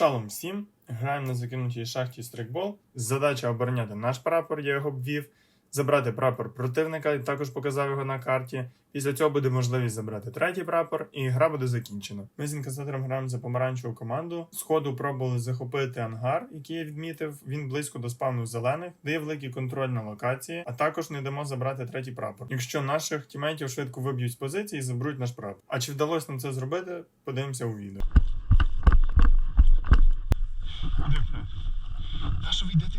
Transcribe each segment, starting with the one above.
Шалом всім! Граємо на закинутій шахті стрикбол. Задача обороняти наш прапор, я його обвів, забрати прапор противника, і також показав його на карті. Після цього буде можливість забрати третій прапор, і гра буде закінчена. Ми з інкасатором граємо за помаранчеву команду. Сходу пробували захопити ангар, який я відмітив. Він близько до спавну зелених, дає великий контроль на локації, а також не дамо забрати третій прапор. Якщо наших тімейтів швидко виб'ють з позиції, і заберуть наш прапор. А чи вдалося нам це зробити? Подивимося у відео. Acho vidente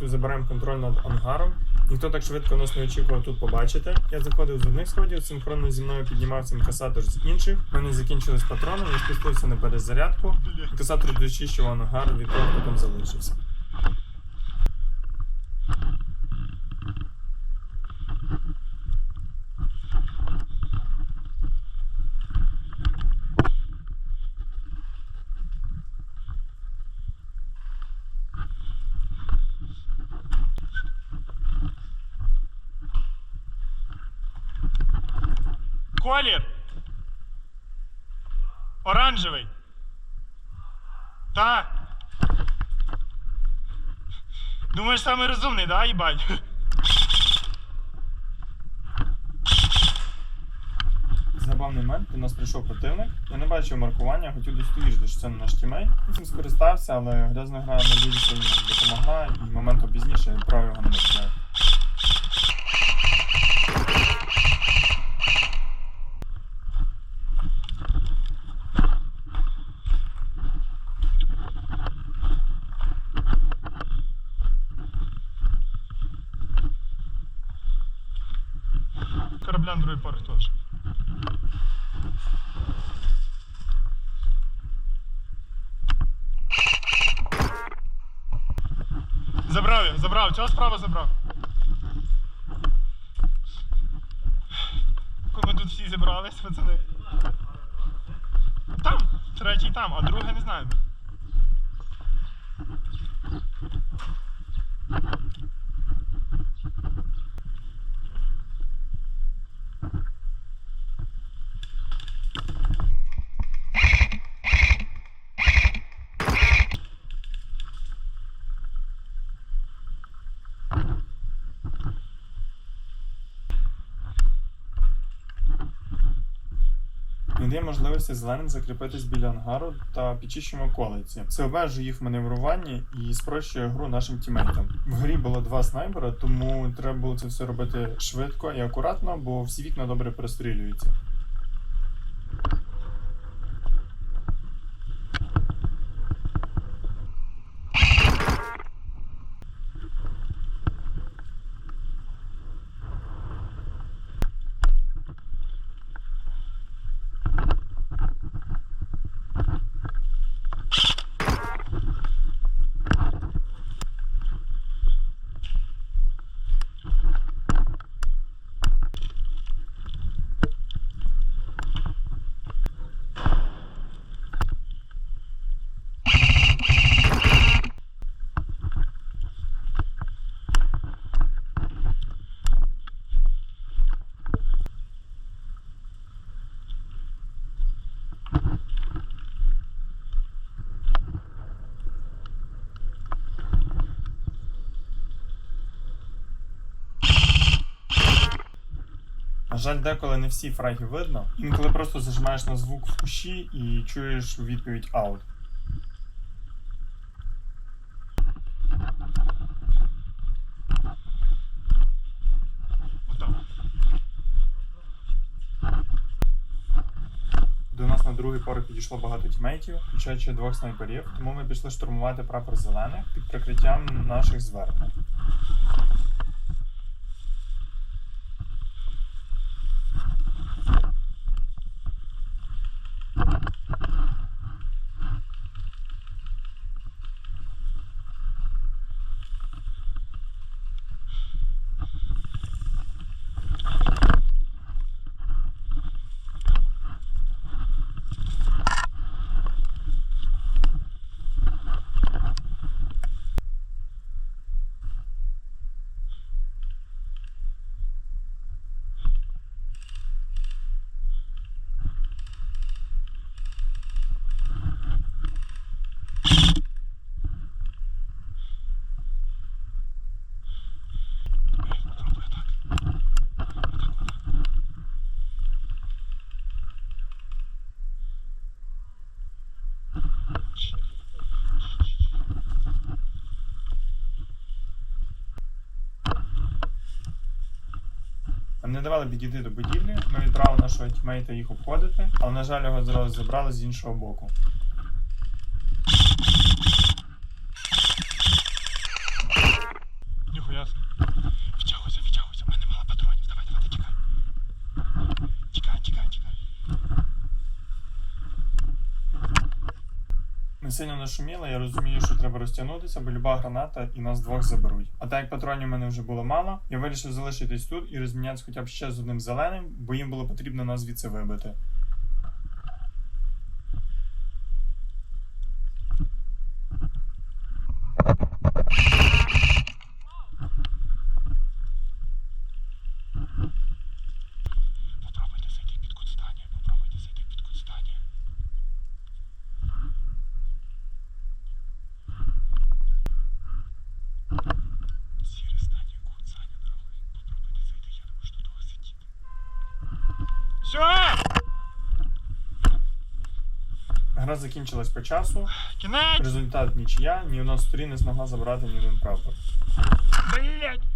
З забираємо контроль над ангаром. Ніхто так швидко нас не очікував тут побачити. Я заходив з одних сходів, синхронно зі мною піднімався інкасатор з інших. Вони закінчились патроном, я спустився на перезарядку. Інкасатор дочищував ангар від того, потім залишився. Колір. Оранжевий. Так. Думаєш, самий розумний, да, їбать? Забавний момент, до нас прийшов противник. Я не бачив маркування, хотів дослідити, що це не наш тімейт. Він цим скористався, але грязна гра дуже сильно допомогла, і моментом пізніше відправив його на місце. Корабля на другий поверх теж. Забрав я, забрав, цього справа забрав. Ми тут всі зібрались, пацани. Там, третій там, а другий не знаю. Не дає можливості зеленим закріпитись біля ангару та підчищуємо околиці. Це обмежує їх маневрування і спрощує гру нашим тімейтам. В грі було два снайпера, тому треба було це все робити швидко і акуратно, бо всі вікна добре прострілюються. На жаль, деколи не всі фраги видно. Інколи просто зажимаєш на звук в куші і чуєш відповідь аут. До нас на другий порох підійшло багато тімейтів, включаючи двох снайперів, тому ми пішли штурмувати прапор зелених під прикриттям наших зверху. Не давали підійти до будівлі, ми відправили нашого тімейта їх обходити, але, на жаль, його зразу забрали з іншого боку. Ми сильно нашуміли, я розумію, що треба розтягнутися, бо люба граната і нас двох заберуть. А так як патронів у мене вже було мало, я вирішив залишитись тут і розмінятися хоча б ще з одним зеленим, бо їм було потрібно нас звідси вибити. Все! Гра закінчилась по часу. Кінець! Результат нічия, ні одна з сторін не змогла забрати ні один прапор. Блять!